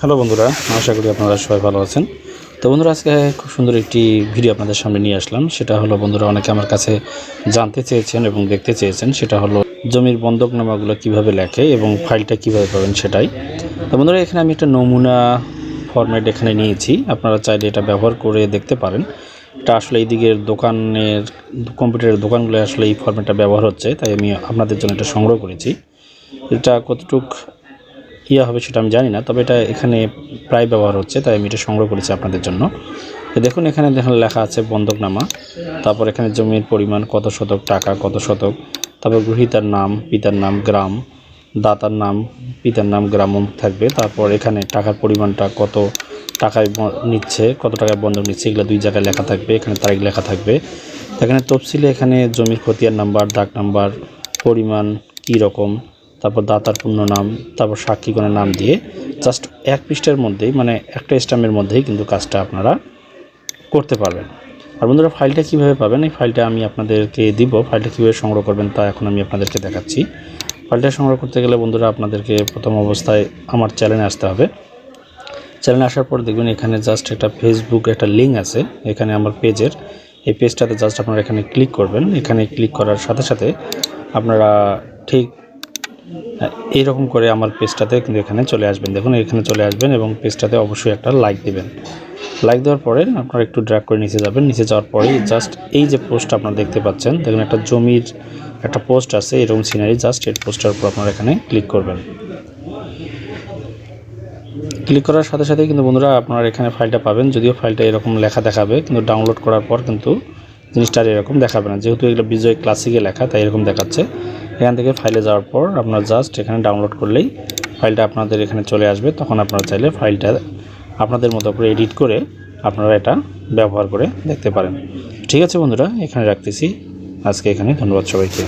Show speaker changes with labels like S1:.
S1: Hello বন্ধুরা, আশা করি আপনারা সবাই ভালো আছেন। তো বন্ধুরা, আজকে খুব সুন্দর একটি ভিডিও আপনাদের সামনে নিয়ে আসলাম। সেটা হলো বন্ধুরা, অনেকে আমার কাছে জানতে চেয়েছেন এবং দেখতে চেয়েছেন। সেটা হলো জমির বন্ধকনামাগুলো কীভাবে লেখে এবং ফাইলটা কীভাবে পাবেন সেটাই। তো বন্ধুরা, এখানে আমি একটা নমুনা ফরম্যাট এখানে নিয়েছি। আপনারা চাইলে এটা ব্যবহার করে দেখতে পারেন। এটা আসলে এই দিকের দোকানের, কম্পিউটারের দোকানগুলো আসলে এই ফরম্যাটটা ব্যবহার হচ্ছে। তাই আমি আপনাদের জন্য এটা সংগ্রহ করেছি। এটা কতটুক ইয়া হবে সেটা আমি জানি না, তবে এটা এখানে প্রায় ব্যবহার হচ্ছে, তাই আমি এটা সংগ্রহ করেছি আপনাদের জন্য। দেখুন, এখানে দেখুন লেখা আছে বন্ধকনামা তারপর এখানে জমির পরিমাণ কত শতক, টাকা কত শতক, তারপর গ্রহীতার নাম, পিতার নাম, গ্রাম, দাতার নাম, পিতার নাম গ্রাম থাকবে, তারপর এখানে টাকার পরিমাণটা কত টাকায় নিচ্ছে, কত টাকায় বন্ধক নিচ্ছে, এগুলো দুই জায়গায় লেখা থাকবে, এখানে তারিখ লেখা থাকবে। এখানে তফসিলে এখানে জমির খতিয়ান নাম্বার, দাগ নাম্বার, পরিমাণ কী রকম তারপর দাতার পূর্ণ নাম, তারপর সাক্ষীগণের নাম দিয়ে জাস্ট এক পৃষ্ঠার মধ্যেই মানে একটা স্ট্যাম্পের মধ্যেই কিন্তু কাজটা আপনারা করতে পারবেন। আর বন্ধুরা, ফাইলটা কীভাবে পাবেন? এই ফাইলটা আমি আপনাদেরকে দিব। ফাইলটা কীভাবে সংগ্রহ করবেন তা এখন আমি আপনাদেরকে দেখাচ্ছি। ফাইলটা সংগ্রহ করতে গেলে বন্ধুরা, আপনাদেরকে প্রথম অবস্থায় আমার চ্যানেলে আসতে হবে। চ্যানেলে আসার পর দেখবেন এখানে জাস্ট একটা ফেসবুক একটা লিঙ্ক আছে, এখানে আমার পেজের এই পেজটাতে জাস্ট আপনারা এখানে ক্লিক করবেন। এখানে ক্লিক করার সাথে সাথে আপনারা ঠিক এইরকম করে আমার পেজটাতে কিন্তু এখানে চলে আসবেন। দেখুন, এখানে চলে আসবেন এবং পেজটাতে অবশ্যই একটা লাইক দিবেন। লাইক দেওয়ার পরে আপনারা একটু ড্র্যাগ করে নিচে যাবেন। নিচে যাওয়ার পরেই জাস্ট এই যে পোস্ট আপনারা দেখতে পাচ্ছেন, দেখুন একটা জমির একটা পোস্ট আছে, এরকম সিনারি জাস্ট এই পোস্টার উপর আপনারা এখানে ক্লিক করবেন। ক্লিক করার সাথে সাথে কিন্তু বন্ধুরা আপনারা এখানে ফাইলটা পাবেন। যদিও ফাইলটা এরকম লেখা দেখাবে, কিন্তু ডাউনলোড করার পর কিন্তু জিনিসটা আর এরকম দেখাবে না। যেহেতু এগুলো বিজয় ক্লাসিকে লেখা, তাই এরকম দেখাচ্ছে। এখান থেকে ফাইলে যাওয়ার পর আপনার জাস্ট এখানে ডাউনলোড করলেই ফাইলটা আপনাদের এখানে চলে আসবে। তখন আপনারা চাইলে ফাইলটা আপনাদের মতো করে এডিট করে আপনারা এটা ব্যবহার করে দেখতে পারেন। ঠিক আছে বন্ধুরা, এখানে রাখতেছি। আজকে এখানে ধন্যবাদ সবাইকে।